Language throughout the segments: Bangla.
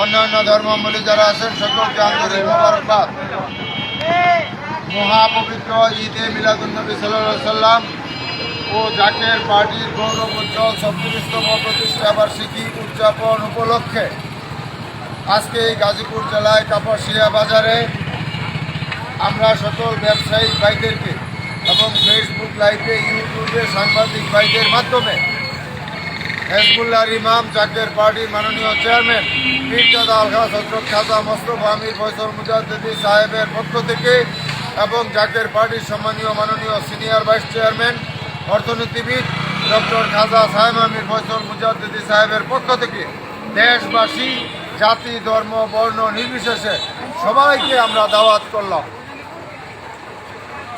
অন্যান্য ধর্মাবলী যারা আছেন সকলকে আন্তরিক মোবারকবাদ। মহাপবিত্র ঈদে মিলাদুলনবী সাল্লাহ সাল্লাম ও জাকের পার্টির গৌরব উজ্জ্বল ছত্রিশতম প্রতিষ্ঠা বার্ষিকী উদযাপন উপলক্ষে আজকে এই গাজীপুর জেলায় কাপাসিয়া বাজারে আমরা সকল ব্যবসায়িক ভাইদেরকে এবং ফেসবুক লাইভে ইউটিউবে সাংবাদিক ভাইদের মাধ্যমে হেজবুল্লাহর ইমাম জাকের পার্টির মাননীয় চেয়ারম্যান পীরজাদা আলহাজ হজরত খাজা মোস্তফা আমির ফয়সল মুজাদ্দিদি সাহেবের পক্ষ থেকে এবং জাকের পার্টির সম্মানীয় মাননীয় সিনিয়র ভাইস চেয়ারম্যান, অর্থনীতিবিদ ডক্টর খাজা সাহেব আমির ফয়সল মুজাদ্দিদি সাহেবের পক্ষ থেকে দেশবাসী, জাতি, ধর্ম, বর্ণ নির্বিশেষে সবাইকে আমরা দাওয়াত করলাম।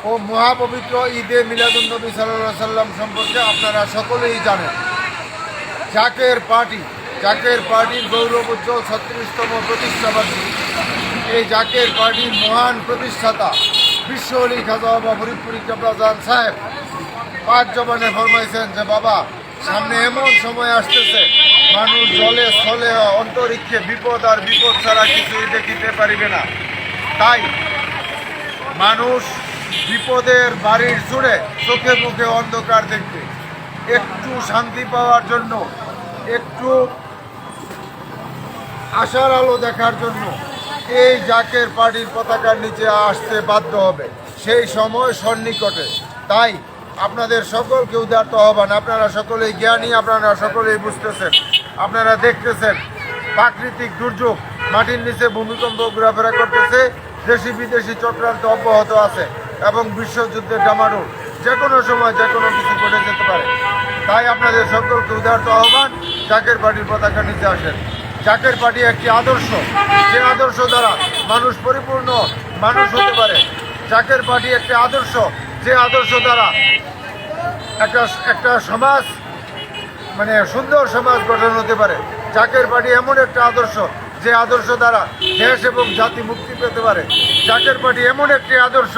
ও মহাপবিত্র ঈদে মিলাদুলনবী সাল্লাহ সাল্লাম সম্পর্কে আপনারা সকলেই জানেন। জাকের পার্টি জাকের পার্টির গৌরব উজ্জ্বল ছত্রিশতম প্রতিষ্ঠাবার্ষিকী এই জাকের পার্টির মহান প্রতিষ্ঠাতা বিশ্ব অলি খাজা বাবা ফরিদপুরি জবরাজান সাহেব পাঁচ জবানে ফরমাইছেন যে, বাবা, সামনে এমন সময় আসতেছে, মানুষ জলে স্থলে অন্তরিক্ষে বিপদ আর বিপদ ছাড়া কিছুই দেখিতে পারিবে না। তাই মানুষ বিপদের বাড়ির জুড়ে চোখে মুখে অন্ধকার দেখবে। একটু শান্তি পাওয়ার জন্য, একটু আশার আলো দেখার জন্য এই জাকের পার্টির পতাকার নিচে আসতে বাধ্য হবে। সেই সময় সন্নিকটে। তাই আপনাদের সকলকে উদার্ত আহ্বান। আপনারা সকলেই জ্ঞানী, আপনারা সকলেই বুঝতেছেন, আপনারা দেখতেছেন প্রাকৃতিক দুর্যোগ মাটির নিচে ভূমিকম্প ঘোরাফেরা করতেছে দেশি বিদেশি চক্রান্ত অব্যাহত আছে এবং বিশ্বযুদ্ধের ডামাডোল। যে কোনো সময় যে কোনো কিছু ঘটে যেতে পারে। তাই আপনাদের সকলকে উদার্ত আহ্বান জাকের পার্টির পতাকা নিতে আসেন। জাকের পার্টি একটি আদর্শ। যে আদর্শ দ্বারা মানুষ পরিপূর্ণ মানুষ হতে পারে। জাকের পার্টি একটি আদর্শ। যে আদর্শ দ্বারা একটা একটা সমাজ মানে সুন্দর সমাজ গঠন হতে পারে। জাকের পার্টি এমন একটা আদর্শ। যে আদর্শ দ্বারা দেশ এবং জাতি মুক্তি পেতে পারে। জাকের পার্টি এমন একটি আদর্শ।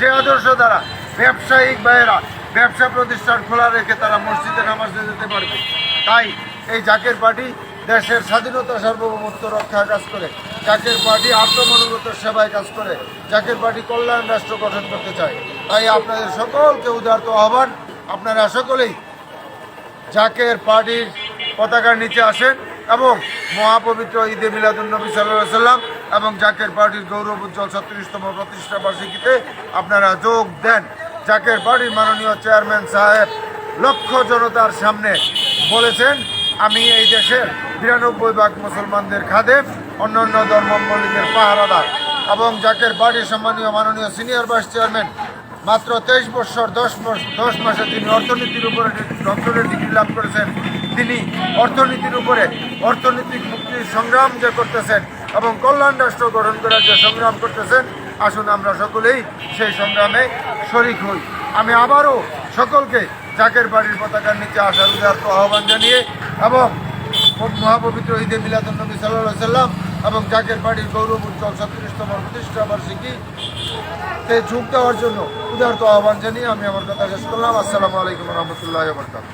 যে আদর্শ দ্বারা ব্যবসায়িক ভাইয়েরা, ব্যবসা প্রতিষ্ঠান খোলা রেখে তারা মসজিদে নামাজে যেতে পারবে। তাই এই জাকের পার্টি দেশের স্বাধীনতা সার্বভৌমত্ব রক্ষার কাজ করে। জাকের পার্টি আত্মমনোগত সেবায় কাজ করে। জাকের পার্টি কল্যাণ রাষ্ট্র গঠন করতে চায়। তাই আপনাদের সকলকে উদার্ত আহ্বান, আপনারা সকলেই জাকের পার্টির পতাকার নিচে আসেন এবং মহাপবিত্র ঈদে মিলাদুলনবী সাল্লাম এবং জাকের পার্টির গৌরব উজ্জ্বল ছত্রিশতম প্রতিষ্ঠা বার্ষিকীতে আপনারা যোগ দেন। জাকের পার্টির মাননীয় চেয়ারম্যান সাহেব লক্ষ জনতার সামনে বলেছেন, আমি এই দেশের বিরানব্বই ভাগ মুসলমানদের খাদেম অন্যান্য ধর্মাবলম্বীদের পাহারাদার। এবং জাকের পার্টির সম্মানীয় মাননীয় সিনিয়র ভাইস চেয়ারম্যান, মাত্র তেইশ বছর, দশ দশ মাসে তিনি অর্থনীতির উপরে ডক্টরেট ডিগ্রি লাভ করেছেন। তিনি অর্থনীতির উপরে অর্থনৈতিক মুক্তির সংগ্রাম যে করতেছেন এবং কল্যাণ রাষ্ট্র গঠন করার যে সংগ্রাম করতেছেন, আসুন আমরা সকলেই সেই সংগ্রামে শরিক হই। আমি আবারও সকলকে জাকের বাড়ির পতাকার নিচে আসার উদার্ত আহ্বান জানিয়ে এবং মহাপবিত্র ঈদে মিলাদুলনবী সাল্লাহ সাল্লাম এবং জাকের বাড়ির গৌরব উজ্জ্বল ছত্রিশতম প্রতিষ্ঠা বার্ষিকী তে যোগ দেওয়ার জন্য উদারত আহ্বান জানিয়ে আমি আমার কথা শেষ করলাম। আসসালামু আলাইকুম রহমতুল্লাহ বরকাত